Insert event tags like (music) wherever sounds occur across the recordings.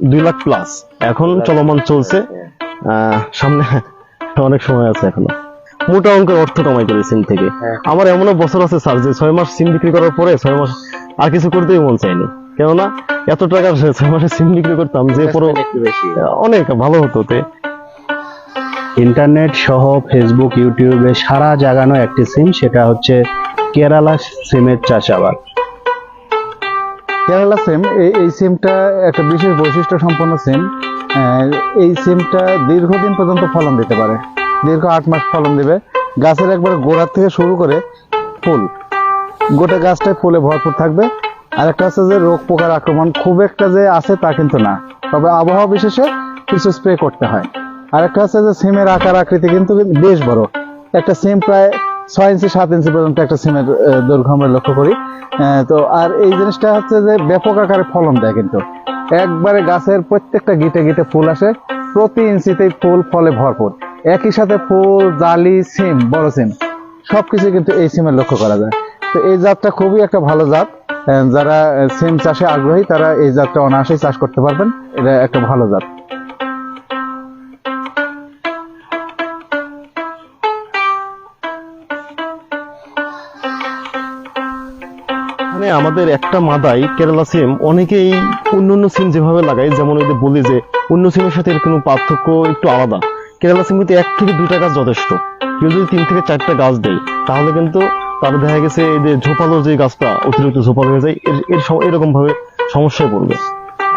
দুই লাখ প্লাস এখন চলমান চলছে। সামনে (laughs) অনেক সময় আছে এখনও। মোটা অঙ্কের অর্থ কামাই করে সিম থেকে। হ্যাঁ। আমার এমনও বছর আছে স্যার যে ছয় মাস সিম বিক্রি করার পরে ছয় মাস আর কিছু করতেই মন চাইনি কেননা এত টাকা (laughs) ছয় মাসে সিম বিক্রি করতাম যে পুরো বেশি। অনেক ভালো হতো তে ইন্টারনেট সহ ফেসবুক ইউটিউবে সারা জাগানো একটি সিম সেটা হচ্ছে কেরালা সিমের চাষাবাদ। কেরালা সিম এই সিমটা একটা বিশেষ বৈশিষ্ট্য সম্পন্ন সিম এই সিমটা দীর্ঘদিন পর্যন্ত ফলন দিতে পারে। দীর্ঘ আট মাস ফলন দিবে। গাছের একবার গোড়ার থেকে শুরু করে ফুল, গোটা গাছটায় ফুলে ভরপুর থাকবে। আর একটা হচ্ছে যে রোগ পোকার আক্রমণ, খুব একটা যে আছে তা কিন্তু না। তবে আবহাওয়া বিশেষে কিছু স্প্রে করতে হয়। আর একটা হচ্ছে যে সিমের আকার আকৃতি কিন্তু বেশ বড়। একটা সিম প্রায় ছয় ইঞ্চি, সাত ইঞ্চি পর্যন্ত একটা সিমের দৈর্ঘ্য আমরা লক্ষ্য করি। তো আর এই জিনিসটা হচ্ছে যে ব্যাপক আকারে ফলন দেয় কিন্তু। একবারে গাছের প্রত্যেকটা গিটে গিটে ফুল আসে, প্রতি ইঞ্চিতেই ফুল ফলে ভরপুর। একই সাথে ফুল, জালি, সিম, বড় সিম, সবকিছু কিন্তু এই সিমের লক্ষ্য করা যায়। তো এই জাতটা খুবই একটা ভালো জাত। যারা সিম চাষে আগ্রহী, তারা এই জাতটা অনায়াসেই চাষ করতে পারবেন। এটা একটা ভালো জাত। মানে আমাদের একটা মাদাই, কেরালা সিম, অনেকেই অন্য অন্য সিম যেভাবে লাগায়, যেমন ওই বলি যে, অন্য সিমের সাথে এর কোনো পার্থক্য একটু আলাদা। কেরালা সিম কিন্তু এক থেকে দুইটা গাছ যথেষ্ট। কেউ যদি তিন থেকে চারটা গাছ দেয়, তাহলে কিন্তু তার দেখা গেছে এই যে ঝোপালো যে গাছটা, অতিরিক্ত ঝোপালো হয়ে যায়, এর এর এরকম ভাবে সমস্যায় পড়বে।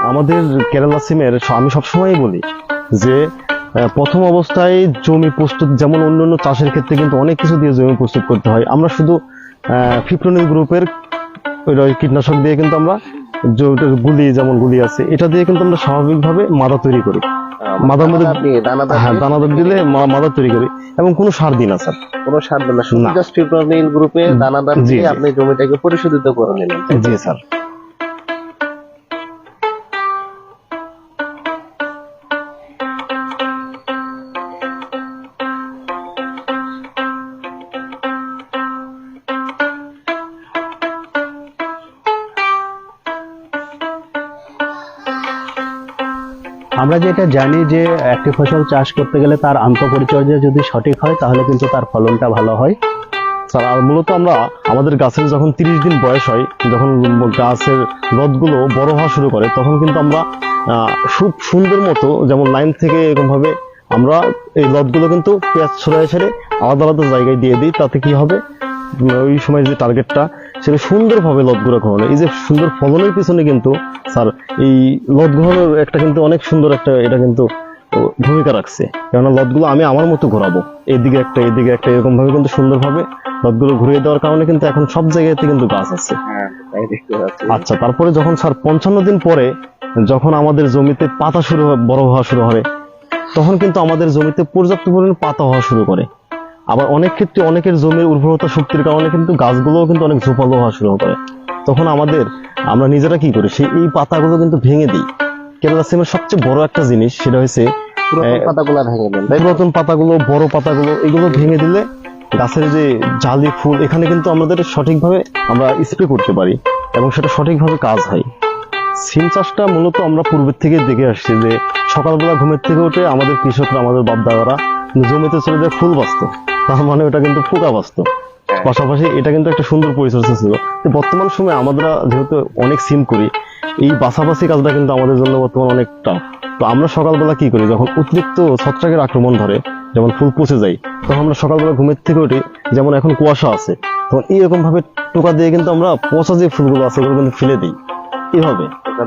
আমাদের কেরালা সিমের আমি সবসময়ই বলি যে প্রথম অবস্থায় জমি প্রস্তুত, যেমন অন্য অন্য চাষের ক্ষেত্রে কিন্তু অনেক কিছু দিয়ে জমি প্রস্তুত করতে হয়। আমরা শুধু ফিপ্রনিল গ্রুপের ওই কীটনাশক দিয়ে কিন্তু আমরা গুলি যেমন গুলি আছে এটা দিয়ে কিন্তু আমরা স্বাভাবিকভাবে মাদা তৈরি করি। মাদার মধ্যে হ্যাঁ দানাদার দিলে মাদার মাদা তৈরি করি। এবং কোনো সার দিন আছে স্যার। কোনো সার দিন না শুধু জাস্ট ফিপ্রনিল গ্রুপে দানাদার দিয়ে আপনি জমিটাকে পরিশোধিত করে নিলেন জি স্যার। আমরা যেটা জানি যে একটি ফসল চাষ করতে গেলে তার আন্তঃপরিচর্যা যদি সঠিক হয়, তাহলে কিন্তু তার ফলনটা ভালো হয়। স্যার, আর মূলত আমরা আমাদের গাছের যখন তিরিশ দিন বয়স হয়, যখন গাছের লতগুলো বড় হওয়া শুরু করে, তখন কিন্তু আমরা খুব সুন্দর মতো যেমন লাইন থেকে এরকমভাবে আমরা এই লতগুলো কিন্তু পেঁয়াজ ছড়ায় ছেড়ে আলাদা আলাদা জায়গায় দিয়ে দিই, তাতে কি হবে? ওই সময় যে টার্গেটটা সেটা সুন্দরভাবে লতগুলো ঘনানো এই যে সুন্দর ফলনের পিছনে কিন্তু স্যার এই লত ঘনানোর একটা কিন্তু অনেক সুন্দর একটা এটা কিন্তু ভূমিকা রাখছে। কেননা লতগুলো আমি আমার মতো ঘোরাবো। এদিকে একটা এদিকে একটা এরকম ভাবে কিন্তু সুন্দরভাবে লতগুলো ঘুরিয়ে দেওয়ার কারণে কিন্তু এখন সব জায়গাতে কিন্তু গাছ আছে। হ্যাঁ আচ্ছা তারপরে যখন স্যার পঞ্চান্ন দিন পরে যখন আমাদের জমিতে পাতা শুরু বড় হওয়া শুরু হয় তখন কিন্তু আমাদের জমিতে পর্যাপ্ত পরিমাণে পাতা হওয়া শুরু করে। আবার অনেক ক্ষেত্রে অনেকের জমির উর্বরতা শক্তির কারণে কিন্তু গাছগুলোও কিন্তু অনেক ঝোপালো হওয়া শুরু করে। তখন আমাদের আমরা নিজেরা কি করি? সেই এই পাতাগুলো কিন্তু ভেঙে দিই। কেরালা সিমের সবচেয়ে বড় একটা জিনিস সেটা এ- পাতাগুলা ভেঙে দেন পুরাতন পাতাগুলো বড় পাতাগুলো এগুলো ভেঙে দিলে গাছের যে জালি ফুল এখানে কিন্তু আমাদের সঠিকভাবে আমরা স্প্রে করতে পারি এবং সেটা সঠিকভাবে কাজ হয়। সিম চাষটা মূলত আমরা পূর্বের থেকে দেখে আসছি যে সকালবেলা ঘুমের থেকে উঠে আমাদের কৃষকরা আমাদের বাপ দাদারা জমিতে চলে যায় ফুল বাঁচত। তার মানে ওটা কিন্তু পোকা বাঁচত পাশাপাশি এটা কিন্তু একটা সুন্দর পরিচর্যা ছিল। তো বর্তমান সময়ে আমরা যেহেতু অনেক সিম করি এই বাছাবাছি কাজটা কিন্তু আমাদের জন্য বর্তমান অনেক টাফ তো আমরা সকালবেলা কি করি যখন অতিরিক্ত ছত্রাকের আক্রমণ ধরে যেমন ফুল পচে যায় তখন আমরা সকালবেলা ঘুমের থেকে উঠি যেমন এখন কুয়াশা আছে তখন এইরকম ভাবে টোকা দিয়ে কিন্তু আমরা পচা যে ফুলগুলো আছে এগুলো কিন্তু ফেলে দিই।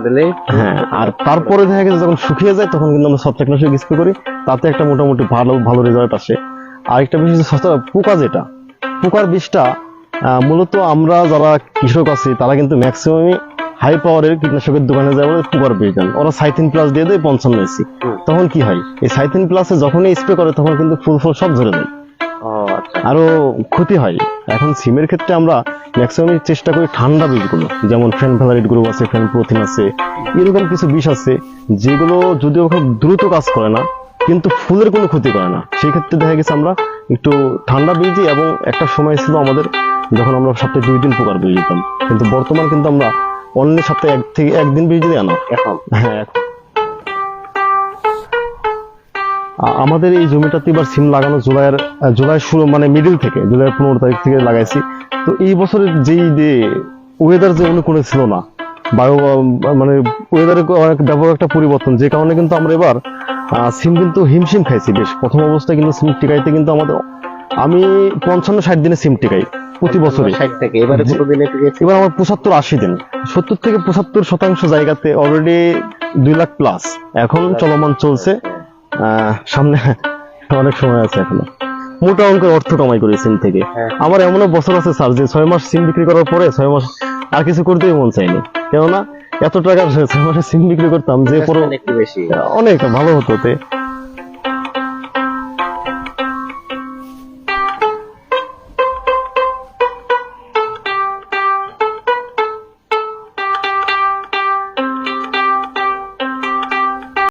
দিলেই হ্যাঁ আর তারপরে দেখা গেছে যখন শুকিয়ে যায় তখন কিন্তু আমরা ছত্রাকনাশক স্প্রে করি তাতে একটা মোটামুটি ভালো ভালো রেজাল্ট আসে। আরেকটা বিষয় হচ্ছে পোকা যেটা পোকার বিষটা মূলত আমরা যারা কৃষক আছি তারা কিন্তু ম্যাক্সিমামই হাই পাওয়ারের কীটনাশকের দোকানে যায় বলে পোকার বিষ দেন ওরা সাইথিন প্লাস দিয়ে দেয় পঞ্চান্ন এসি তখন কি হয়? এই সাইথিন প্লাসে যখনই স্প্রে করে তখন কিন্তু ফুল ফুল সব ধরে দেয় ও আচ্ছা। আরও ক্ষতি হয়। এখন সিমের ক্ষেত্রে আমরা ম্যাক্সিমাম চেষ্টা করি ঠান্ডা বীজগুলো যেমন ফ্যান ভ্যালারিট গ্রুপ আছে ফ্যান প্রোথিন আছে এরকম কিছু বিষ আছে যেগুলো যদিও খুব দ্রুত কাজ করে না কিন্তু ফুলের কোনো ক্ষতি করে না। সেই ক্ষেত্রে দেখা গেছে আমরা একটু ঠান্ডা বীজ এবং একটা সময় ছিল আমাদের যখন আমরা সপ্তাহে দুই দিন পোকার বীজ দিতাম। কিন্তু বর্তমান কিন্তু আমরা অনলি সপ্তাহে এক থেকে একদিন বীজ দিয়ে আনা এখন? হ্যাঁ এখন। আমাদের এই জমিটাতে এবার সিম লাগানো জুলাইয়ের জুলাই শুরু মানে মিডিল থেকে জুলাই পনেরো তারিখ থেকে লাগাইছি। তো এই বছরের যেই যে ওয়েদার যে অনুকূলে ছিল না বায়ু মানে ওয়েদারের অনেক ব্যাপক একটা পরিবর্তন যে কারণে কিন্তু আমরা এবার সিম কিন্তু হিমশিম খাইছি বেশ। প্রথম অবস্থায় কিন্তু সিম টিকাইতে কিন্তু আমাদের আমি পঞ্চান্ন ষাট দিনে সিম টিকাই প্রতি বছরই। এবারে আমার পঁচাত্তর আশি দিন। সত্তর থেকে পঁচাত্তর শতাংশ জায়গাতে অলরেডি দুই লাখ প্লাস এখন চলমান চলছে। আহ, সামনে অনেক সময় আছে এখনও। মোটা অঙ্কের অর্থ কামাই করি সিম থেকে। হ্যাঁ। আমার এমনও বছর আছে স্যার যে ছয় মাস সিম বিক্রি করার পরে ছয় মাস আর কিছু করতেই মন চাইনি কেননা এত টাকা (laughs) হয়েছে মানে সিম বিক্রি করতাম যে পুরো অনেক ভালো হতো তে।